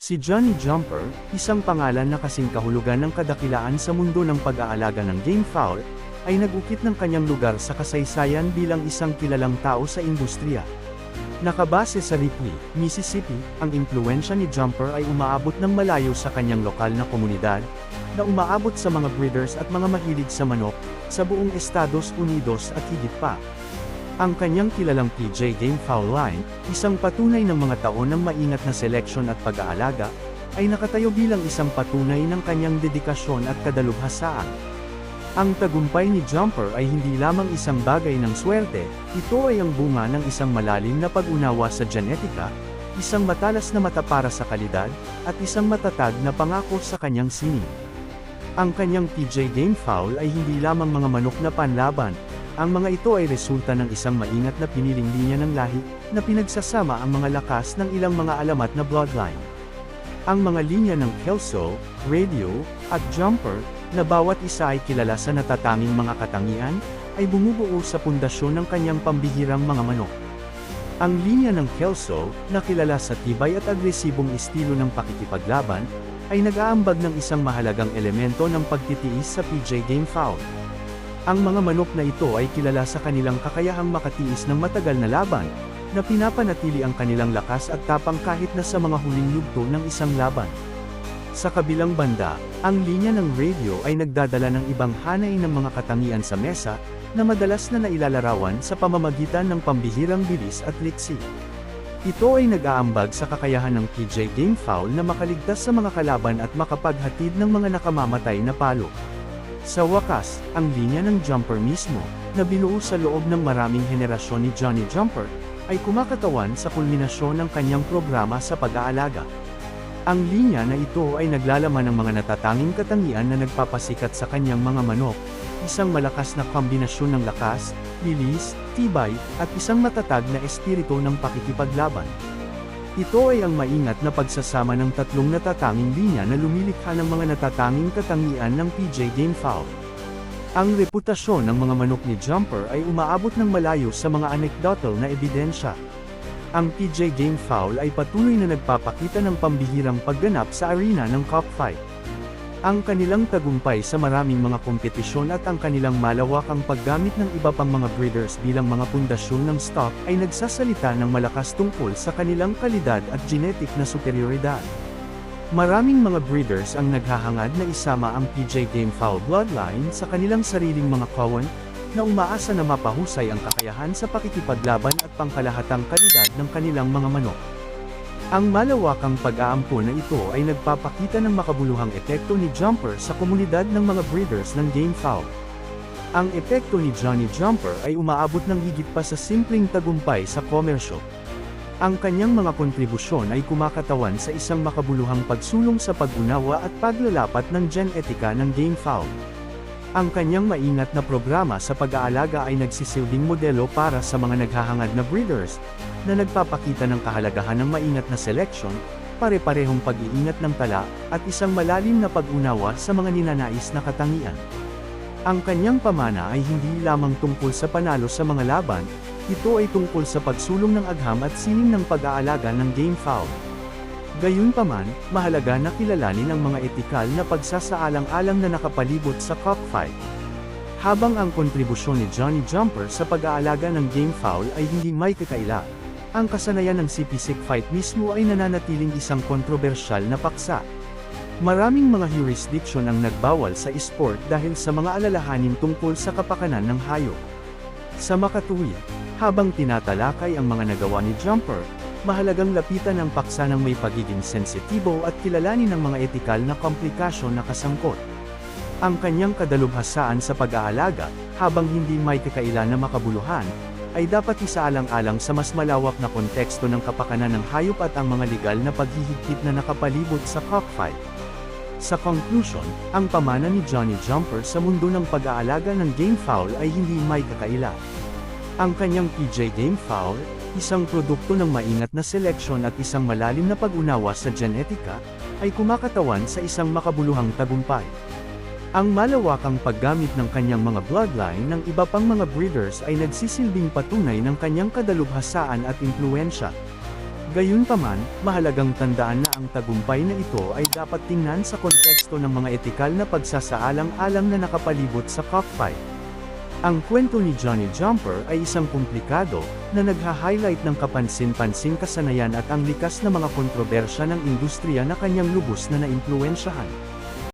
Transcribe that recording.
Si Johnny Jumper, isang pangalan na kasing kahulugan ng kadakilaan sa mundo ng pag-aalaga ng game fowl, ay nagukit ng kanyang lugar sa kasaysayan bilang isang kilalang tao sa industriya. Nakabase sa Ripley, Mississippi, ang impluensya ni Jumper ay umaabot ng malayo sa kanyang lokal na komunidad, na umaabot sa mga breeders at mga mahilig sa manok, sa buong Estados Unidos at higit pa. Ang kanyang kilalang PJ Game Foul Line, isang patunay ng mga taon ng maingat na seleksyon at pag-aalaga, ay nakatayo bilang isang patunay ng kanyang dedikasyon at kadalubhasaan. Ang tagumpay ni Jumper ay hindi lamang isang bagay ng swerte, ito ay ang bunga ng isang malalim na pag-unawa sa genetika, isang matalas na mata para sa kalidad, at isang matatag na pangako sa kanyang sining. Ang kanyang PJ Game Foul ay hindi lamang mga manok na panlaban, ang mga ito ay resulta ng isang maingat na piniling linya ng lahi, na pinagsasama ang mga lakas ng ilang mga alamat na bloodline. Ang mga linya ng Kelso, Radio, at Jumper, na bawat isa ay kilala sa natatanging mga katangian, ay bumubuo sa pundasyon ng kanyang pambihirang mga manok. Ang linya ng Kelso, na kilala sa tibay at agresibong estilo ng pakikipaglaban, ay nag-aambag ng isang mahalagang elemento ng pagtitiis sa PJ Game Foul. Ang mga manok na ito ay kilala sa kanilang kakayahang makatiis ng matagal na laban, na pinapanatili ang kanilang lakas at tapang kahit na sa mga huling yugto ng isang laban. Sa kabilang banda, ang linya ng radio ay nagdadala ng ibang hanay ng mga katangian sa mesa, na madalas na nailalarawan sa pamamagitan ng pambihirang bilis at liksi. Ito ay nag-aambag sa kakayahan ng PJ Game Foul na makaligtas sa mga kalaban at makapaghatid ng mga nakamamatay na palo. Sa wakas, ang linya ng Jumper mismo, na binuo sa loob ng maraming henerasyon ni Johnny Jumper, ay kumakatawan sa kulminasyon ng kanyang programa sa pag-aalaga. Ang linya na ito ay naglalaman ng mga natatanging katangian na nagpapasikat sa kanyang mga manok, isang malakas na kombinasyon ng lakas, bilis, tibay, at isang matatag na espiritu ng pakikipaglaban. Ito ay ang maingat na pagsasama ng tatlong natatanging linya na lumilikha ng mga natatanging katangian ng PJ Game Foul. Ang reputasyon ng mga manok ni Jumper ay umaabot ng malayo sa mga anecdotal na ebidensya. Ang PJ Game Foul ay patuloy na nagpapakita ng pambihirang pagganap sa arena ng cockfight. Ang kanilang tagumpay sa maraming mga kompetisyon at ang kanilang malawakang paggamit ng iba pang mga breeders bilang mga pundasyon ng stock ay nagsasalita ng malakas tungkol sa kanilang kalidad at genetic na superioridad. Maraming mga breeders ang naghahangad na isama ang PJ Game Foul bloodline sa kanilang sariling mga kawan, na umaasa na mapahusay ang kakayahan sa pakikipaglaban at pangkalahatang kalidad ng kanilang mga manok. Ang malawakang pag-aampon na ito ay nagpapakita ng makabuluhang epekto ni Jumper sa komunidad ng mga breeders ng game fowl. Ang epekto ni Johnny Jumper ay umaabot ng higit pa sa simpleng tagumpay sa komersyo. Ang kanyang mga kontribusyon ay kumakatawan sa isang makabuluhang pagsulong sa pag-unawa at paglalapat ng gen etika ng game fowl. Ang kanyang maingat na programa sa pag-aalaga ay nagsisilbing modelo para sa mga naghahangad na breeders, na nagpapakita ng kahalagahan ng maingat na selection, pare-parehong pag-iingat ng tala, at isang malalim na pag-unawa sa mga ninanais na katangian. Ang kanyang pamana ay hindi lamang tungkol sa panalo sa mga laban, ito ay tungkol sa pagsulong ng agham at sining ng pag-aalaga ng game fowl. Gayunpaman, mahalaga na kilalanin ang mga etikal na pagsasaalang-alang na nakapalibot sa cockfight. Habang ang kontribusyon ni Johnny Jumper sa pag-aalaga ng game fowl ay hindi may kakaila, ang kasanayan ng CP fight mismo ay nananatiling isang kontrobersyal na paksa. Maraming mga jurisdiction ang nagbawal sa esport dahil sa mga alalahanin tungkol sa kapakanan ng hayop. Sa makatuwid, habang tinatalakay ang mga nagawa ni Jumper, mahalagang lapitan ang paksa ng may pagiging sensitibo at kilalanin ang mga etikal na komplikasyon na kasangkot. Ang kanyang kadalubhasaan sa pag-aalaga, habang hindi may kakailan na makabuluhan, ay dapat isaalang-alang sa mas malawak na konteksto ng kapakanan ng hayop at ang mga legal na paghihigpit na nakapalibot sa cockfight. Sa conclusion, ang pamana ni Johnny Jumper sa mundo ng pag-aalaga ng game fowl ay hindi may kakaila. Ang kanyang PJ Game Fowl, isang produkto ng maingat na seleksyon at isang malalim na pag-unawa sa genetika, ay kumakatawan sa isang makabuluhang tagumpay. Ang malawakang paggamit ng kanyang mga bloodline ng iba pang mga breeders ay nagsisilbing patunay ng kanyang kadalubhasaan at impluensya. Gayunpaman, mahalagang tandaan na ang tagumpay na ito ay dapat tingnan sa konteksto ng mga etikal na pagsasaalang-alang na nakapalibot sa cockfight. Ang kwento ni Johnny Jumper ay isang komplikado, na nagha-highlight ng kapansin-pansing kasanayan at ang likas na mga kontrobersya ng industriya na kanyang lubos na naimpluwensyahan.